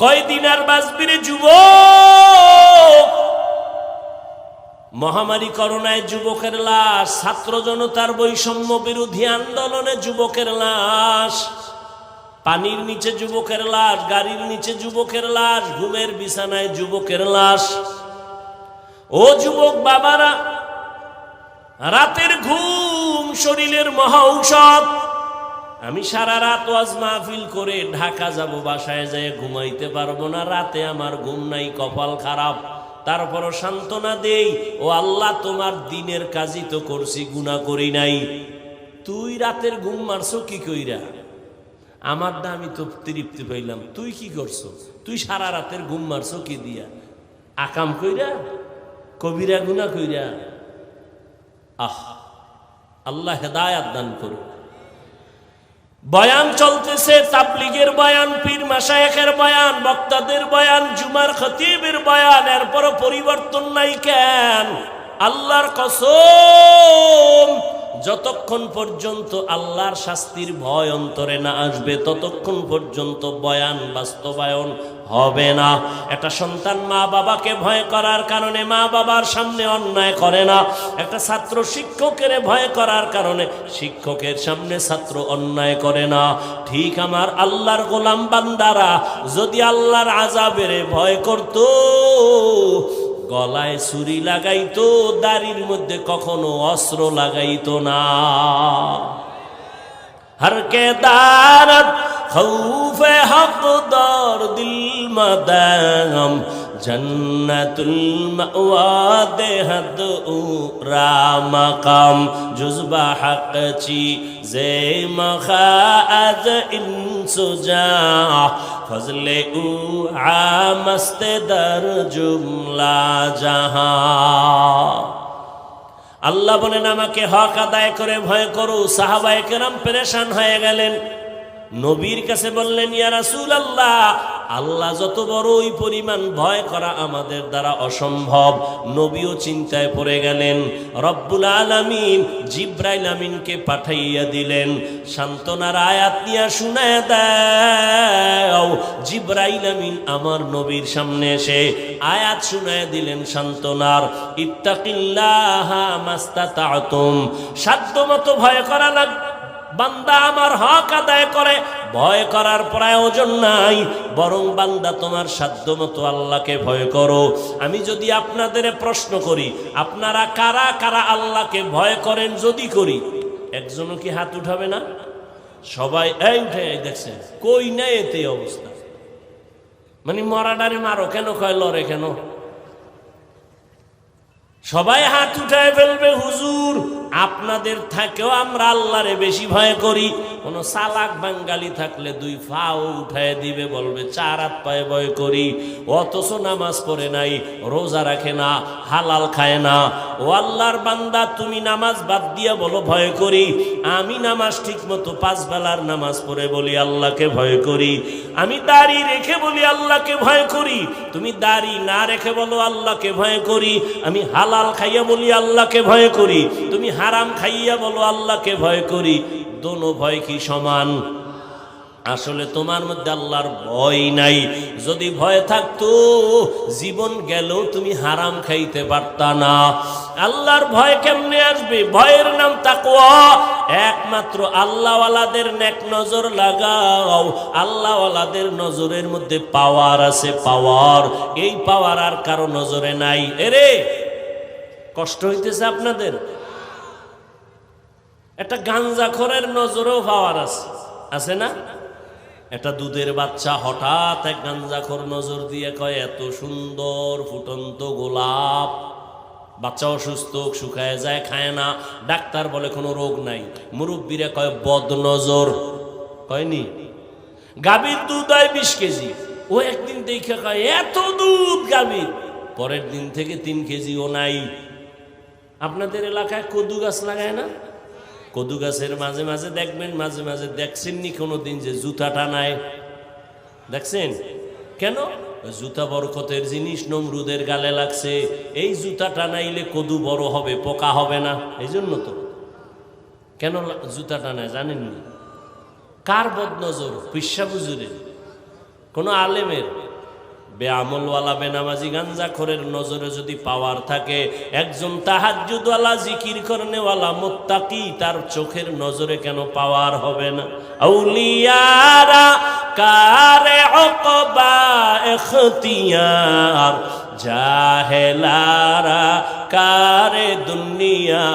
কয়দিন আর বাঁচবিরে যুবক? মহামারী করোনায় যুবকের লাশ, ছাত্র জনতার বৈষম্য বিরোধী আন্দোলনে যুবকের লাশ, পানির নিচে যুবকের লাশ, গাড়ির নিচে যুবকের লাশ, ঘুমের বিছানায় যুবকের লাশ। ও যুবক বাবারা, রাতের ঘুম, শরীরের মহা ঔষধ। আমি সারা রাত ওয়াজ মাহফিল করে ঢাকা যাব, বাসায় যেয়ে ঘুমাইতে পারব না। রাতে আমার ঘুম নাই, কপাল খারাপ। তারপরও সান্ত্বনা দেই, ও আল্লাহ, তোমার দিনের কাজই তো করছি গুণা করি নাই। তুই রাতের ঘুম মারছো কি কইরা? আমার দা আমি তো তৃপ্তি পাইলাম। তুই কি করছ? তুই সারা রাতের ঘুম মারছো কি দিয়া? আকাম কইরা? কবিরা গুনা কইরা? আহ, আল্লাহ হেদায়াত দান করুন বয়ান চলতেছে, তাবলিগের বয়ান, পীর মাসায়েখের বয়ান, বক্তাদের বয়ান, জুমার খতিবের বয়ান, এরপরও পরিবর্তন নাই কেন? আল্লাহর কসম, যতক্ষণ পর্যন্ত আল্লাহর শাস্তির ভয় অন্তরে না আসবে, ততক্ষণ পর্যন্ত বয়ান বাস্তবায়ন হবে না। একটা সন্তান মা বাবাকে ভয় করার কারণে মা বাবার সামনে অন্যায় করে না। একটা ছাত্র শিক্ষকের ভয় করার কারণে শিক্ষকের সামনে ছাত্র অন্যায় করে না। ঠিক আমার আল্লাহর গোলাম বান্দারা, যদি আল্লাহর আজাবের ভয় করত, গলায় ছুরি লাগাইতো, দাড়ির মধ্যে কখনো অস্ত্র লাগাইতো না। হরকে দারত খৌফে হক দর দিল মদম, জন্নতুল মাওয়াদে হদ উরা মকাম। জুজবা জে মখাজ ইনস ফজলে উ আমস্ত দর জুমলা জাহা। আল্লাহ বলেন, আমাকে হক আদায় করে ভয় করু। সাহাবায় কেরাম পেরেশান হয়ে গেলেন। নবীর কাছে বললেন, ইয়া রাসূল আল্লাহ আল্লাহ যত বড় ওই পরিমাণ ভয় করা আমাদের দ্বারা অসম্ভব। নবীও চিন্তায় পড়ে গেলেন। রব্বুল আলামিন জিব্রাইল আমিনকে পাঠাইয়া দিলেন, সান্ত্বনার আয়াত নিয়ে শুনায় দাও। জিব্রাইল আমিন আমার নবীর সামনে এসে আয়াত শুনায় দিলেন সান্ত্বনার, ইত্তাকিল্লাহ মাস্তাতাতুম। সাধ্য মতো ভয় করা লাগ বান্দা আমার হক আদায় করে, ভয় করার প্রয়োজন নাই। বরং বান্দা তোমার সাধ্য মতো আল্লাহকে ভয় করো। আমি যদি আপনাদের প্রশ্ন করি, আপনারা কারা কারা আল্লাহকে ভয় করেন যদি করি? একজনও কি হাত উঠাবে না? সবাই, এই উঠে দেখছেন, কই নাই এতে অবস্থা? মানে মরাডারে মারো, কেন কয় লড়ে কেন? সবাই হাত উঠায় ফেলবে, হুজুর। আপনাদের থাকেও আমরা আল্লাহরে বেশি ভয় করি। কোন সালাক বাঙ্গালি থাকলে দুই ফাও উঠায় দিবে, বলবে, চার হাত পায়ে ভয় করি। অথচ নামাজ পড়ে নাই, রোজা রাখে না, হালাল খায় না। ও আল্লাহর বান্দা, তুমি নামাজ বাদ দিয়া বলো, ভয় করি। আমি নামাজ ঠিক মতো পাঁচ বেলার নামাজ পড়ে বলি, আল্লাহকে ভয় করি। আমি দাড়ি রেখে বলি, আল্লাহকে ভয় করি। তুমি দাড়ি না রেখে বলো, আল্লাহকে ভয় করি। আমি হালাল খাইয়া বলি, আল্লাহকে ভয় করি। তুমি হারাম খাইয়া বলো, আল্লাহকে ভয় করি, দোনো ভয় কি সমান? আসলে তোমার মধ্যে আল্লাহর ভয় নাই। যদি ভয় থাকতো, জীবন গেলেও তুমি হারাম খাইতে পারতা না। আল্লাহর ভয় কেমনে আসবে? ভয়ের নাম তাকওয়া। একমাত্র আল্লাহওয়ালাদের নেক নজর লাগাও। আল্লাহওয়ালাদের নজরের মধ্যে পাওয়ার আছে পাওয়ার। এই পাওয়ার আর কারও নজরে নাই। এরে, কষ্ট হইতেছে আপনাদের? একটা গাঞ্জাখরের নজরেও পাওয়ার আছে। আছে না? একটা দুধের বাচ্চা হঠাৎ এক গাঞ্জাখর নজর দিয়ে কয়, এত সুন্দর ফুটন্ত গোলাপ। বাচ্চা অসুস্থ শুকায় যায়, খায় না। ডাক্তার বলে কোনো রোগ নাই। মুরব্বীরা কয় বদ নজর কয়নি? গাভীর দুধ হয় বিশ কেজি। ও একদিন দেখে কয়, এত দুধ গাভীর। পরের দিন থেকে তিন কেজিও নাই। আপনাদের এলাকায় কদু গাছ লাগায় না? কদু গাছের মাঝে মাঝে দেখবেন, মাঝে মাঝে দেখছেন নি কোনো দিন যে জুতা টানায় দেখছেন? কেন? জুতা বরকতের জিনিস নমরুদের গালে লাগছে। এই জুতা টানাইলে কদু বড় হবে, পোকা হবে না। এই জন্য তো। কেন জুতা টানায় জানেননি? কার বদনজর? পিসা বুজুরের কোনো আলেমের? বেআমলওয়ালা, বেনামাজি গাঞ্জা খোরের নজরে যদি পাওয়ার থাকে, একজন তাহাজ্জুদওয়ালা, জিকির করনেওয়ালা, মোত্তাকি, তার চোখের নজরে কেন পাওয়ার হবে না? আউলিয়ারা, কারে অকবা এখতিয়ার, জাহেলারা, কারে দুনিয়া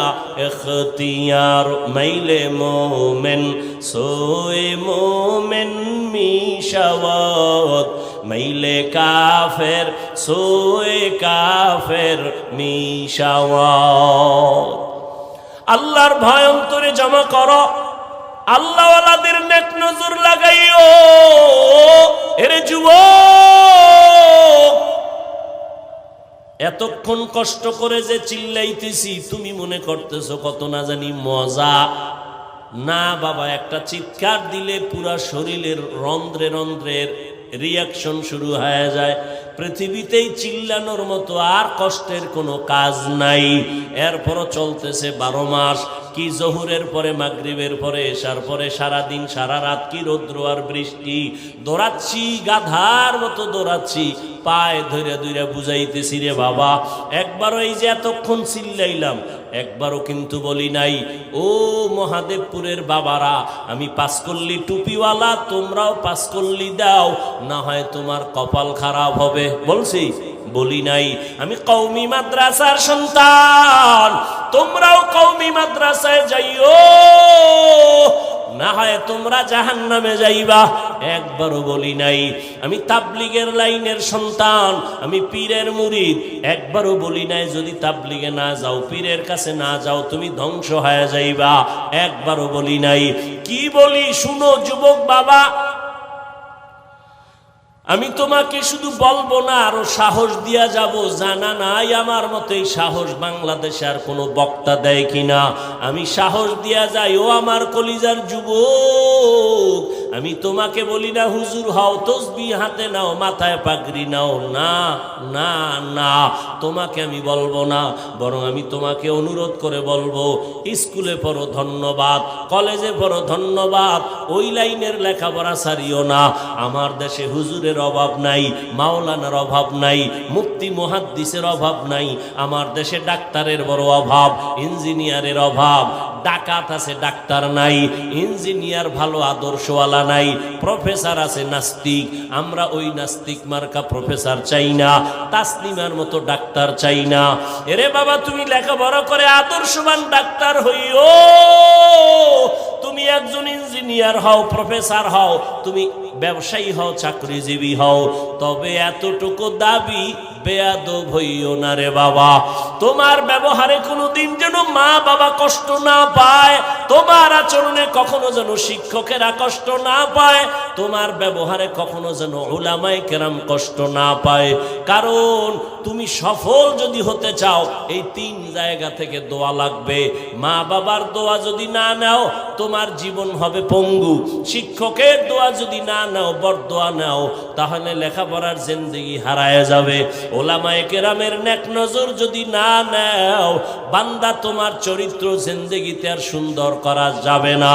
এখতিয়ার, মাইলে মোমেন, সোয়ে মোমেন মিশাওয়াত মাইলে কাফের, সোয়ে কাফের মিশাওয়াত। আল্লাহর ভয় অন্তরে জমা করো। আল্লাহওয়ালাদের নেক নজর লাগাইও। এরে যুবক! এতক্ষণ কষ্ট করে যে চিল্লাইতেছি, তুমি মনে করতেছো কত না জানি মজা। না বাবা, একটা চিৎকার দিলে পুরা শরীরের রন্ধ্রে রন্ধ্রের রিয়াকশন শুরু হয়ে যায়। পৃথিবীতেই চিল্লানোর মতো আর কষ্টের কোনো কাজ নাই। এরপরও চলতেছে বারো মাস। কি জহুরের পরে, মাগরিবের পরে এসার পরে সারা দিন সারা রাত কি রৌদ্র আর বৃষ্টি? দৌড়াচ্ছি, গাধার মতো দৌড়াচ্ছি। পায়ে ধরে ধরে বুঝাইতেছি রে বাবা, একবারও এই যে এতক্ষণ চিল্লাইলাম একবারও কিন্তু বলি নাই, ও মহাদেবপুরের বাবারা, আমি পাঁচকল্লি টুপিওয়ালা, তোমরাও পাঁচকল্লি দাও, না হয় তোমার কপাল খারাপ হবে। বলছি, বলি নাই, আমি কৌমি মাদ্রাসার সন্তান, তোমরাও কৌমি মাদ্রাসায় যাইও। না হয় তোমরা জাহান নামে যাইবা। একবারও বলি নাই, আমি তাবলিগের লাইনের সন্তান, আমি পীরের মুরিদ। একবারও বলি নাই, যদি তাবলিগে না যাও, পীরের কাছে না যাও, তুমি ধ্বংস হয়ে যাইবা। একবারও বলি নাই। কি বলি? শুনো, যুবক বাবা আমি তোমাকে শুধু বলব না, আরও সাহস দিয়া যাব। জানা নাই আমার মতো এই সাহস বাংলাদেশে আর কোনো বক্তা দেয় কিনা। আমি সাহস দিয়া যাই, ও আমার কলিজার যুবক। আমি তোমাকে বলি না, হুজুর, হও তসবি হাতে নাও, মাথায় পাগড়ি নাও, না না না, তোমাকে আমি বলব না, বরং আমি তোমাকে অনুরোধ করে বলব, স্কুলে পড়ো, ধন্যবাদ, কলেজে পড়ো, ধন্যবাদ, ওই লাইনের লেখাপড়া সারিও না, আমার দেশে হুজুরের অভাব নাই, মাওলানার অভাব নাই মুক্তি মুহাদ্দিসের অভাব নাই, আমার দেশে ডাক্তারের বড় অভাব, ইঞ্জিনিয়ারের অভাব ডাকাত আছে, ডাক্তার নাই, ইঞ্জিনিয়ার ভালো, আদর্শওয়ালা নাই, প্রফেসর আছে, নাস্তিক। আমরা ওই নাস্তিক মার্কা প্রফেসর চাই না, তাসলিমার মতো ডাক্তার চাই না। এরে বাবা, তুমি লেখাপড়া করে আদর্শবান ডাক্তার হইও। তুমি একজন ইঞ্জিনিয়ার হও, প্রফেসর হও, তুমি ব্যবসায়ী হও, চাকরিজীবী হও। তবে এতটুকু দাবি বেয়াদব হইও না রে বাবা। তোমার ব্যবহারে কোনোদিন যেন মা বাবা কষ্ট না পায়, তোমার আচরণে কখনো যেন শিক্ষকেরা কষ্ট না পায়, তোমার ব্যবহারে কখনো যেন ওলামায় কেরাম কষ্ট না পায়। কারণ তুমি সফল যদি হতে চাও, এই তিন জায়গা থেকে দোয়া লাগবে। মা বাবার দোয়া যদি না নাও, তোমার জীবন হবে পঙ্গু। শিক্ষকের দোয়া যদি না নাও বর দোয়া নাও, তাহলে লেখাপড়ার জিন্দিগি হারায় যাবে। ওলামায়ে কেরামের নেক নজর যদি না নেও, বান্দা তোমার চরিত্র জিন্দেগিতে আর সুন্দর করা যাবে না।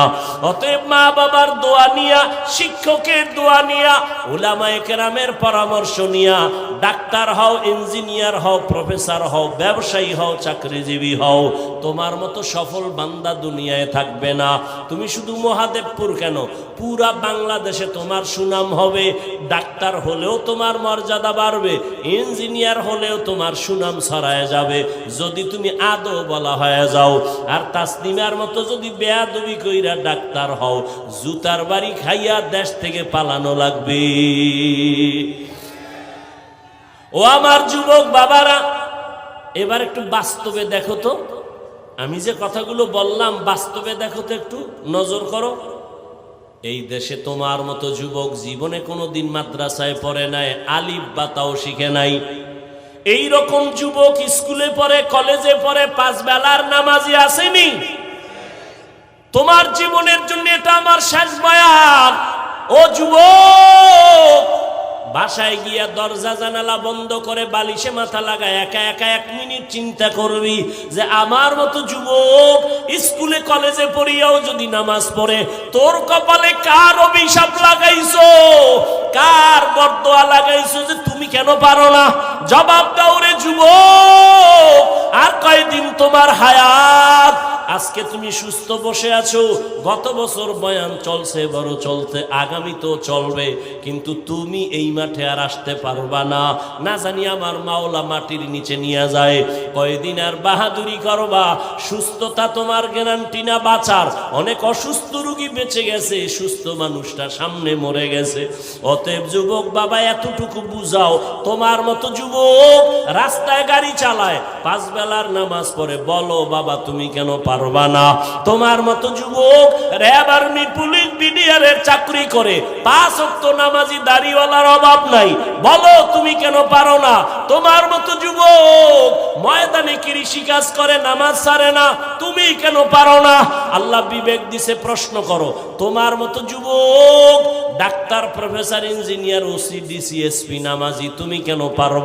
অতএব মা বাবার দোয়া নিয়া, শিক্ষকের দোয়া নিয়া, ওলামায় কেরামের পরামর্শ নিয়া ডাক্তার হও, ইঞ্জিনিয়ার হও, প্রফেসর হও, ব্যবসায়ী হও, চাকরিজীবী হও, তোমার মতো সফল বান্দা দুনিয়ায় থাকবে না। তুমি শুধু মহাদেবপুর কেন? পুরা বাংলাদেশে তোমার সুনাম হবে, ডাক্তার হলেও তোমার মর্যাদা বাড়বে, ইঞ্জিনিয়ার হলেও তোমার সুনাম ছড়ায় যাবে, যদি তুমি আদৌ বলা হয়ে যাও। আর তাসনিমার মতো যদি বেয়াদবি কইরা ডাক্তার হও, জুতার বাড়ি খাইয়া দেশ থেকে পালানো লাগবে। ও আমার যুবক বাবারা, এবার একটু বাস্তবে দেখো তো। আমি যে কথাগুলো বললাম, বাস্তবে দেখো তো একটু, নজর করো। এই দেশে তোমার মতো যুবক জীবনে কোনো দিন মাদ্রাসায় পড়ে নাই, আলিফ বা তাও শিখে নাই। এই রকম যুবক স্কুলে পড়ে, কলেজে পড়ে, পাঁচ বেলার নামাজি আসেনি। তোমার জীবনের জন্য এটা আমার শেষ বয়ান। ও যুবক বাসায় গিয়া দরজা জানালা বন্ধ করে বালিশে মাথা লাগায়, একা একা এক মিনিট চিন্তা করবি যে আমার মতো যুবক স্কুলে, কলেজে পড়িয়াও যদি নামাজ পড়ে, তোর কপালে কার অভিশাপ লাগাইছো? কার বরদোয়া লাগাইছো যে তুমি কেন পারো না? জবাব দাও রে যুবক, আর কয়দিন তোমার হায়াত? আজকে তুমি সুস্থ বসে আছো। গত বছর বয়ান চলছে, বড় চলতে, আগামী তো চলবে। কিন্তু তুমি এই মাঠে আর আসতে পারবা না। না জানি আমার মাওলা মাটির নিচে নিয়ে যায়। কয়দিন আর বাহাদুরি করবা? সুস্থতা তোমার গ্যারান্টি না বাঁচার। অনেক অসুস্থ রুগী বেঁচে গেছে, সুস্থ মানুষটা সামনে মরে গেছে। অতএব যুবক বাবা, এতটুকু বুঝাও, তোমার মতো যুবক রাস্তায় গাড়ি চালায়, পাঁচ বেলার নামাজ পড়ে, বলো বাবা, তুমি কেন পারবা না। তোমার মতো যুবক র্যাব আর্মি পুলিশ বিডিআরের চাকরি করে। পাঁচ অক্ত নামাজি দাড়িওয়ালার অভাব নাই। বলো, তুমি কেন পারো না? তোমার মতো যুবক ময়দানে কৃষি কাজ করে, নামাজ সারে না। তুমি কেন পারো না? আল্লাহ বিবেক দিছে, প্রশ্ন করো। তোমার মতো যুবক doctor, professor, engineer, OC, DC, SP, নামাজি, তুমি কেন পারো